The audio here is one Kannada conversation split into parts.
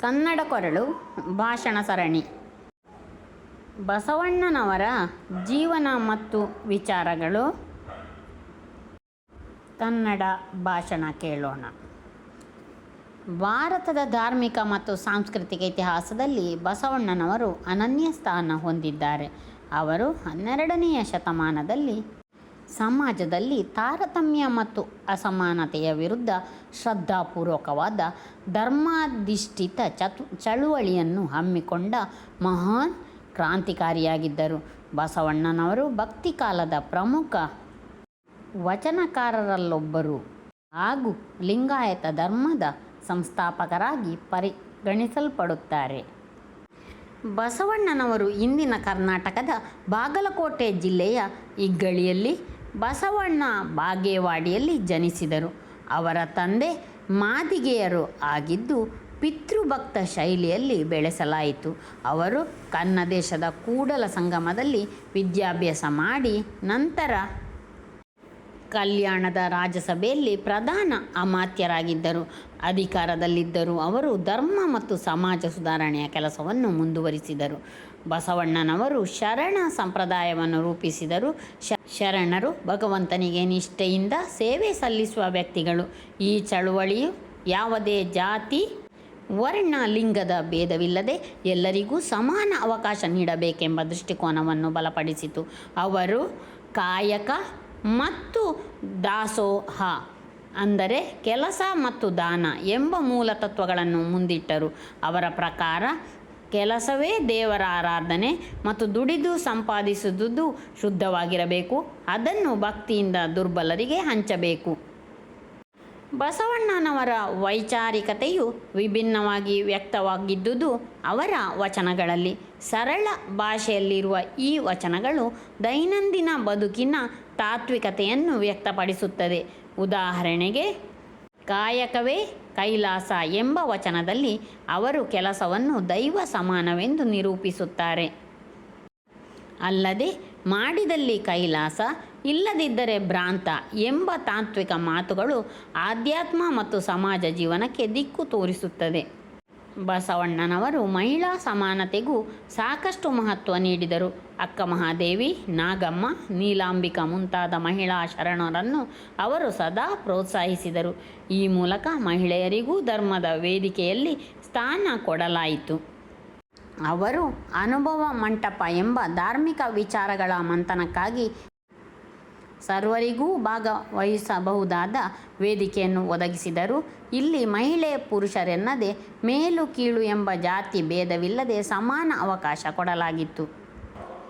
ಕನ್ನಡ ಕೊರಳು ಭಾಷಣ ಸರಣಿ. ಬಸವಣ್ಣನವರ ಜೀವನ ಮತ್ತು ವಿಚಾರಗಳು. ಕನ್ನಡ ಭಾಷಣ ಕೇಳೋಣ. ಭಾರತದ ಧಾರ್ಮಿಕ ಮತ್ತು ಸಾಂಸ್ಕೃತಿಕ ಇತಿಹಾಸದಲ್ಲಿ ಬಸವಣ್ಣನವರು ಅನನ್ಯ ಸ್ಥಾನ ಹೊಂದಿದ್ದಾರೆ. ಅವರು ಹನ್ನೆರಡನೆಯ ಶತಮಾನದಲ್ಲಿ ಸಮಾಜದಲ್ಲಿ ತಾರತಮ್ಯ ಮತ್ತು ಅಸಮಾನತೆಯ ವಿರುದ್ಧ ಶ್ರದ್ಧಾಪೂರ್ವಕವಾದ ಧರ್ಮಾಧಿಷ್ಠಿತ ಚತು, ಚಳುವಳಿಯನ್ನು ಹಮ್ಮಿಕೊಂಡ ಮಹಾನ್ ಕ್ರಾಂತಿಕಾರಿಯಾಗಿದ್ದರು. ಬಸವಣ್ಣನವರು ಭಕ್ತಿ ಕಾಲದ ಪ್ರಮುಖ ವಚನಕಾರರಲ್ಲೊಬ್ಬರು ಹಾಗೂ ಲಿಂಗಾಯತ ಧರ್ಮದ ಸಂಸ್ಥಾಪಕರಾಗಿ ಪರಿಗಣಿಸಲ್ಪಡುತ್ತಾರೆ. ಬಸವಣ್ಣನವರು ಇಂದಿನ ಕರ್ನಾಟಕದ ಬಾಗಲಕೋಟೆ ಜಿಲ್ಲೆಯ ಇಗ್ಗಳಿಯಲ್ಲಿ ಬಸವಣ್ಣ ಬಾಗೇವಾಡಿಯಲ್ಲಿ ಜನಿಸಿದರು. ಅವರ ತಂದೆ ಮಾದಿಗೆಯರು ಆಗಿದ್ದು ಪಿತೃಭಕ್ತ ಶೈಲಿಯಲ್ಲಿ ಬೆಳೆಸಲಾಯಿತು. ಅವರು ಕನ್ನದೇಶದ ಕೂಡಲ ಸಂಗಮದಲ್ಲಿ ವಿದ್ಯಾಭ್ಯಾಸ ಮಾಡಿ ನಂತರ ಕಲ್ಯಾಣದ ರಾಜಸಭೆಯಲ್ಲಿ ಪ್ರಧಾನ ಅಮಾತ್ಯರಾಗಿದ್ದರು. ಅಧಿಕಾರದಲ್ಲಿದ್ದರು ಅವರು ಧರ್ಮ ಮತ್ತು ಸಮಾಜ ಸುಧಾರಣೆಯ ಕೆಲಸವನ್ನು ಮುಂದುವರಿಸಿದರು. ಬಸವಣ್ಣನವರು ಶರಣ ಸಂಪ್ರದಾಯವನ್ನು ರೂಪಿಸಿದರು. ಶರಣರು ಭಗವಂತನಿಗೆ ನಿಷ್ಠೆಯಿಂದ ಸೇವೆ ಸಲ್ಲಿಸುವ ವ್ಯಕ್ತಿಗಳು. ಈ ಚಳುವಳಿಯು ಯಾವುದೇ ಜಾತಿ ವರ್ಣ ಲಿಂಗದ ಭೇದವಿಲ್ಲದೆ ಎಲ್ಲರಿಗೂ ಸಮಾನ ಅವಕಾಶ ನೀಡಬೇಕೆಂಬ ದೃಷ್ಟಿಕೋನವನ್ನು ಬಲಪಡಿಸಿತು. ಅವರು ಕಾಯಕ ಮತ್ತು ದಾಸೋಹ, ಅಂದರೆ ಕೆಲಸ ಮತ್ತು ದಾನ ಎಂಬ ಮೂಲ ತತ್ವಗಳನ್ನು ಮುಂದಿಟ್ಟರು. ಅವರ ಪ್ರಕಾರ ಕೆಲಸವೇ ದೇವರ ಆರಾಧನೆ ಮತ್ತು ದುಡಿದು ಸಂಪಾದಿಸುವುದು ಶುದ್ಧವಾಗಿರಬೇಕು. ಅದನ್ನು ಭಕ್ತಿಯಿಂದ ದುರ್ಬಲರಿಗೆ ಹಂಚಬೇಕು. ಬಸವಣ್ಣನವರ ವೈಚಾರಿಕತೆಯು ವಿಭಿನ್ನವಾಗಿ ವ್ಯಕ್ತವಾಗಿದ್ದುದು ಅವರ ವಚನಗಳಲ್ಲಿ. ಸರಳ ಭಾಷೆಯಲ್ಲಿರುವ ಈ ವಚನಗಳು ದೈನಂದಿನ ಬದುಕಿನ ತಾತ್ವಿಕತೆಯನ್ನು ವ್ಯಕ್ತಪಡಿಸುತ್ತದೆ. ಉದಾಹರಣೆಗೆ ಕಾಯಕವೇ ಕೈಲಾಸ ಎಂಬ ವಚನದಲ್ಲಿ ಅವರು ಕೆಲಸವನ್ನು ದೈವ ಸಮಾನವೆಂದು ನಿರೂಪಿಸುತ್ತಾರೆ. ಅಲ್ಲದೆ ಮಾಡಿದಲ್ಲಿ ಕೈಲಾಸ, ಇಲ್ಲದಿದ್ದರೆ ಭ್ರಾಂತ ಎಂಬ ತಾತ್ವಿಕ ಮಾತುಗಳು ಆಧ್ಯಾತ್ಮ ಮತ್ತು ಸಮಾಜ ಜೀವನಕ್ಕೆ ದಿಕ್ಕು ತೋರಿಸುತ್ತದೆ. ಬಸವಣ್ಣನವರು ಮಹಿಳಾ ಸಮಾನತೆಗೂ ಸಾಕಷ್ಟು ಮಹತ್ವ ನೀಡಿದರು. ಅಕ್ಕ ಮಹಾದೇವಿ, ನಾಗಮ್ಮ, ನೀಲಾಂಬಿಕಾ ಮುಂತಾದ ಮಹಿಳಾ ಶರಣರನ್ನು ಅವರು ಸದಾ ಪ್ರೋತ್ಸಾಹಿಸಿದರು. ಈ ಮೂಲಕ ಮಹಿಳೆಯರಿಗೂ ಧರ್ಮದ ವೇದಿಕೆಯಲ್ಲಿ ಸ್ಥಾನ ಕೊಡಲಾಯಿತು. ಅವರು ಅನುಭವ ಮಂಟಪ ಎಂಬ ಧಾರ್ಮಿಕ ವಿಚಾರಗಳ ಮಂಥನಕ್ಕಾಗಿ ಸರ್ವರಿಗೂ ಭಾಗವಹಿಸಬಹುದಾದ ವೇದಿಕೆಯನ್ನು ಒದಗಿಸಿದರು. ಇಲ್ಲಿ ಮಹಿಳೆ ಪುರುಷರೆನ್ನದೆ ಮೇಲು ಕೀಳು ಎಂಬ ಜಾತಿ ಭೇದವಿಲ್ಲದೆ ಸಮಾನ ಅವಕಾಶ ಕೊಡಲಾಗಿತ್ತು.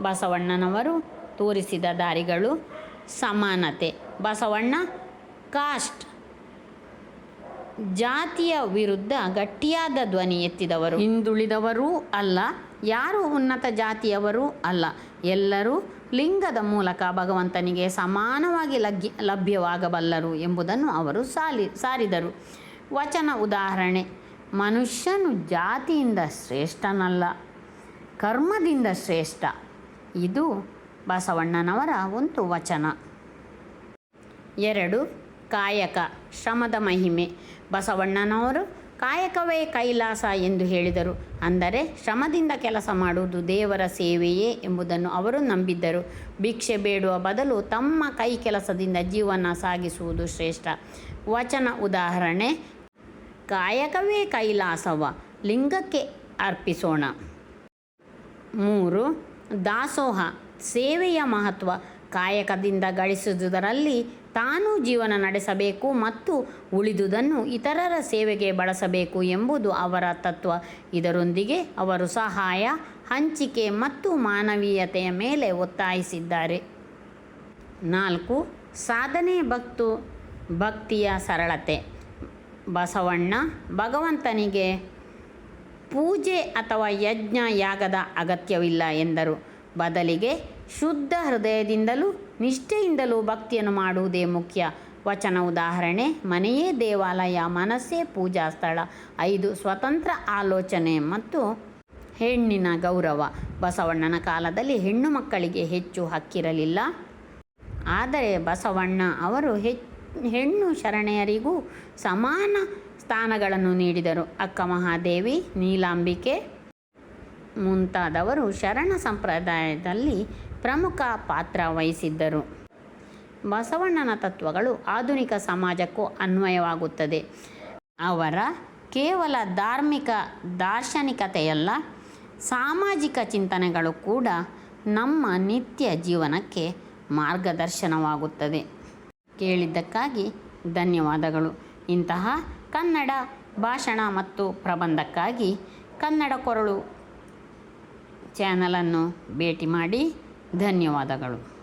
ಬಸವಣ್ಣನವರು ತೋರಿಸಿದ ದಾರಿಗಳು ಸಮಾನತೆ. ಬಸವಣ್ಣ, ಕಾಸ್ಟ್. ಜಾತಿಯ ವಿರುದ್ಧ ಗಟ್ಟಿಯಾದ ಧ್ವನಿ ಎತ್ತಿದವರು. ಹಿಂದುಳಿದವರೂ ಅಲ್ಲ, ಯಾರು ಉನ್ನತ ಜಾತಿಯವರೂ ಅಲ್ಲ. ಎಲ್ಲರೂ ಲಿಂಗದ ಮೂಲಕ ಭಗವಂತನಿಗೆ ಸಮಾನವಾಗಿ ಲಗ್ಗಿ ಲಭ್ಯವಾಗಬಲ್ಲರು ಎಂಬುದನ್ನು ಅವರು ಸಾಲಿ, ಸಾರಿದರು. ವಚನ ಉದಾಹರಣೆ, ಮನುಷ್ಯನು ಜಾತಿಯಿಂದ ಶ್ರೇಷ್ಠನಲ್ಲ, ಕರ್ಮದಿಂದ ಶ್ರೇಷ್ಠ. ಇದು ಬಸವಣ್ಣನವರ ಒಂದು ವಚನ. ಎರಡು, ಕಾಯಕ, ಶ್ರಮದ ಮಹಿಮೆ. ಬಸವಣ್ಣನವರು ಕಾಯಕವೇ ಕೈಲಾಸ ಎಂದು ಹೇಳಿದರು. ಅಂದರೆ ಶ್ರಮದಿಂದ ಕೆಲಸ ಮಾಡುವುದು ದೇವರ ಸೇವೆಯೇ ಎಂಬುದನ್ನು ಅವರು ನಂಬಿದ್ದರು. ಭಿಕ್ಷೆ ಬೇಡುವ ಬದಲು ತಮ್ಮ ಕೈ ಕೆಲಸದಿಂದ ಜೀವನ ಸಾಗಿಸುವುದು ಶ್ರೇಷ್ಠ. ವಚನ ಉದಾಹರಣೆ, ಕಾಯಕವೇ ಕೈಲಾಸವ, ಲಿಂಗಕ್ಕೆ ಅರ್ಪಿಸೋಣ. ಮೂರು, ದಾಸೋಹ, ಸೇವೆಯ ಮಹತ್ವ, ಕಾಯಕದಿಂದ ಗಳಿಸುವುದರಲ್ಲಿ ತಾನೂ ಜೀವನ ನಡೆಸಬೇಕು ಮತ್ತು ಉಳಿದುದನ್ನು ಇತರರ ಸೇವೆಗೆ ಬಳಸಬೇಕು ಎಂಬುದು ಅವರ ತತ್ವ. ಇದರೊಂದಿಗೆ ಅವರು ಸಹಾಯ, ಹಂಚಿಕೆ ಮತ್ತು ಮಾನವೀಯತೆಯ ಮೇಲೆ ಒತ್ತಾಯಿಸಿದ್ದಾರೆ. ನಾಲ್ಕು, ಸಾಧನೆ ಭಕ್ತು, ಭಕ್ತಿಯ ಸರಳತೆ. ಬಸವಣ್ಣ ಭಗವಂತನಿಗೆ ಪೂಜೆ ಅಥವಾ ಯಜ್ಞ ಯಾಗದ ಅಗತ್ಯವಿಲ್ಲ ಎಂದರು. ಬದಲಿಗೆ ಶುದ್ಧ ಹೃದಯದಿಂದಲೂ ನಿಷ್ಠೆಯಿಂದಲೂ ಭಕ್ತಿಯನ್ನು ಮಾಡುವುದೇ ಮುಖ್ಯ. ವಚನ ಉದಾಹರಣೆ, ಮನೆಯೇ ದೇವಾಲಯ, ಮನಸ್ಸೇ ಪೂಜಾ ಸ್ಥಳ, ಐದು ಸ್ವತಂತ್ರ ಆಲೋಚನೆ ಮತ್ತು ಹೆಣ್ಣಿನ ಗೌರವ. ಬಸವಣ್ಣನ ಕಾಲದಲ್ಲಿ ಹೆಣ್ಣು ಮಕ್ಕಳಿಗೆ ಹೆಚ್ಚು ಹಕ್ಕಿರಲಿಲ್ಲ. ಆದರೆ ಬಸವಣ್ಣ ಅವರು ಹೆ, ಹೆಣ್ಣು ಶರಣೆಯರಿಗೂ ಸಮಾನ ಸ್ಥಾನಗಳನ್ನು ನೀಡಿದರು. ಅಕ್ಕ ಮಹಾದೇವಿ, ನೀಲಾಂಬಿಕೆ ಮುಂತಾದವರು ಶರಣ ಸಂಪ್ರದಾಯದಲ್ಲಿ ಪ್ರಮುಖ ಪಾತ್ರ ವಹಿಸಿದ್ದರು. ಬಸವಣ್ಣನ ತತ್ವಗಳು ಆಧುನಿಕ ಸಮಾಜಕ್ಕೂ ಅನ್ವಯವಾಗುತ್ತದೆ. ಅವರ ಕೇವಲ ಧಾರ್ಮಿಕ ದಾರ್ಶನಿಕತೆಯಲ್ಲ, ಸಾಮಾಜಿಕ ಚಿಂತನೆಗಳು ಕೂಡ ನಮ್ಮ ನಿತ್ಯ ಜೀವನಕ್ಕೆ ಮಾರ್ಗದರ್ಶನವಾಗುತ್ತದೆ. ಕೇಳಿದ್ದಕ್ಕಾಗಿ ಧನ್ಯವಾದಗಳು. ಇಂತಹ ಕನ್ನಡ ಭಾಷಣ ಮತ್ತು ಪ್ರಬಂಧಕ್ಕಾಗಿ ಕನ್ನಡ ಕೊರಳು ಚಾನಲನ್ನು ಭೇಟಿ ಮಾಡಿ ಧನ್ಯವಾದಗಳು.